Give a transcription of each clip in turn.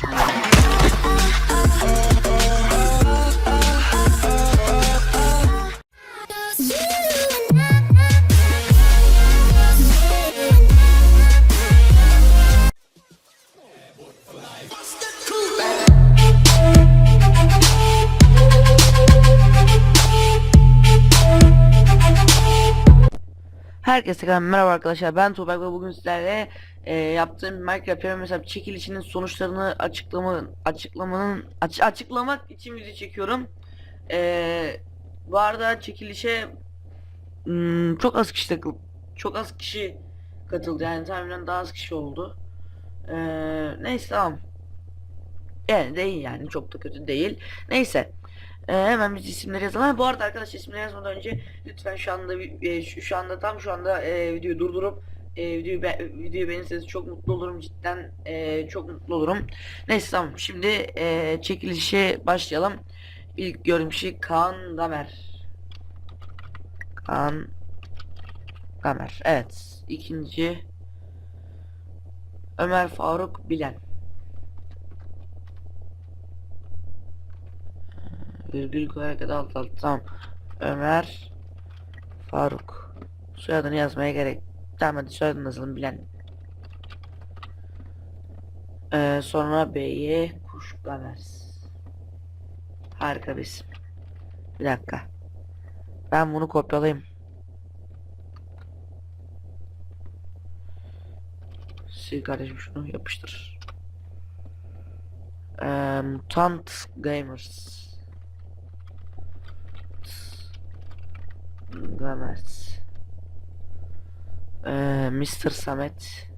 Sure. Herkese selam merhaba arkadaşlar ben Tuğberk ve bugün sizlerle e, yaptığım Minecraft Premium hesap çekilişinin sonuçlarını açıklama açıklamanın aç, açıklamak için video çekiyorum. E, bu arada çekilişe hmm, çok az kişi takıl çok az kişi katıldı yani tahminen daha az kişi oldu. E, neyse tamam. Yani değil yani çok da kötü değil. Neyse. Ee, hemen biz isimleri yazalım. Bu arada arkadaşlar isimleri yazmadan önce lütfen şu anda e, şu, şu anda tam şu anda e, videoyu durdurup e, videoyu be, videoyu beğenirseniz çok mutlu olurum cidden e, çok mutlu olurum. Neyse tamam şimdi e, çekilişe başlayalım. İlk gördüğüm kişi Kaan Gamer. Kaan Gamer. Evet. İkinci Ömer Faruk Bilen. Virgül koyarak ya da alt alt tamam. Ömer Faruk. Soyadını yazmaya gerek. Tamam hadi soyadını yazalım bilen. Ee, sonra B'ye Kuşgamers. Harika bir isim. Bir dakika. Ben bunu kopyalayayım. Sil kardeşim şunu yapıştır. Ee, Mutant Gamers. Gamers. Ee, Mr. Samet.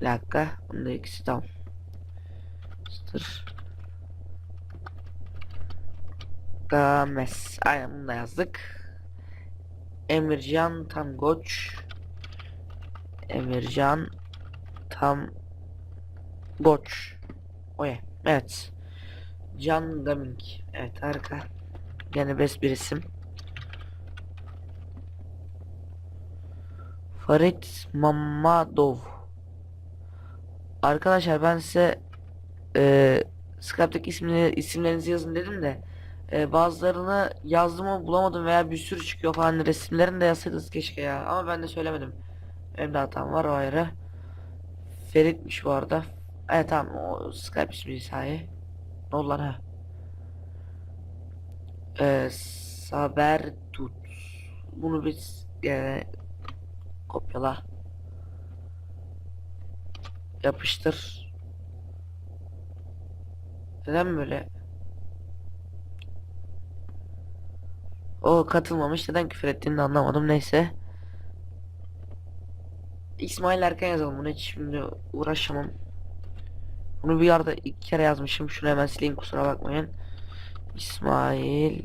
Bir dakika. Bunda ikisi tamam. Mr. Games. Aynen bunu da yazdık. Emircan Tangoç. Emircan Tam Goç. Oye. Evet. Can Gaming. Evet harika. Yani best bir isim. Farit Mamadov. Arkadaşlar ben size e, Skype'daki isimleri, isimlerinizi yazın dedim de e, bazılarını yazdım ama bulamadım veya bir sürü çıkıyor falan resimlerini de yazsaydınız keşke ya ama ben de söylemedim. Benim de hatam var o ayrı. Ferit'miş bu arada. Evet tamam o Skype ismi sahi. Ne oldu lan ha? Ee, Saberdut. Bunu biz e, kopyala. Yapıştır. Neden böyle? O katılmamış. Neden küfür ettiğini anlamadım. Neyse. İsmail Erkan yazalım. Bunu hiç şimdi uğraşamam. Bunu bir yerde iki kere yazmışım. Şunu hemen sileyim kusura bakmayın. İsmail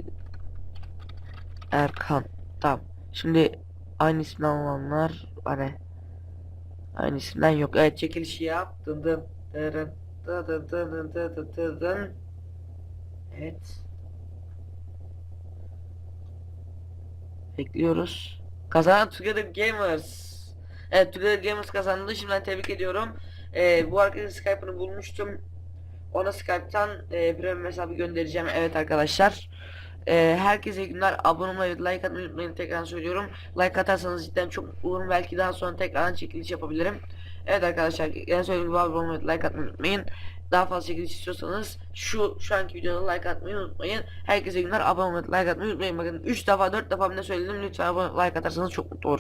Erkan. Tamam. Şimdi aynı isimden olanlar hani aynı isimden yok. Evet çekilişi yap. Evet. Bekliyoruz. Kazanan Together Gamers. Evet Together Gamers kazandı. Şimdiden tebrik ediyorum. Ee, bu arkadaşın Skype'ını bulmuştum. Ona Skype'tan e, premium hesabı göndereceğim. Evet arkadaşlar. E, herkese günler. Abone olmayı like atmayı unutmayın. Tekrar söylüyorum. Like atarsanız cidden çok olurum. Belki daha sonra tekrardan çekiliş yapabilirim. Evet arkadaşlar. Yani söylediğim gibi abone olmayı like atmayı unutmayın. Daha fazla çekiliş istiyorsanız şu şu anki videoda like atmayı unutmayın. Herkese günler. Abone olmayı like atmayı unutmayın. Bakın 3 defa 4 defa ne söyledim. Lütfen abone like atarsanız çok mutlu olurum.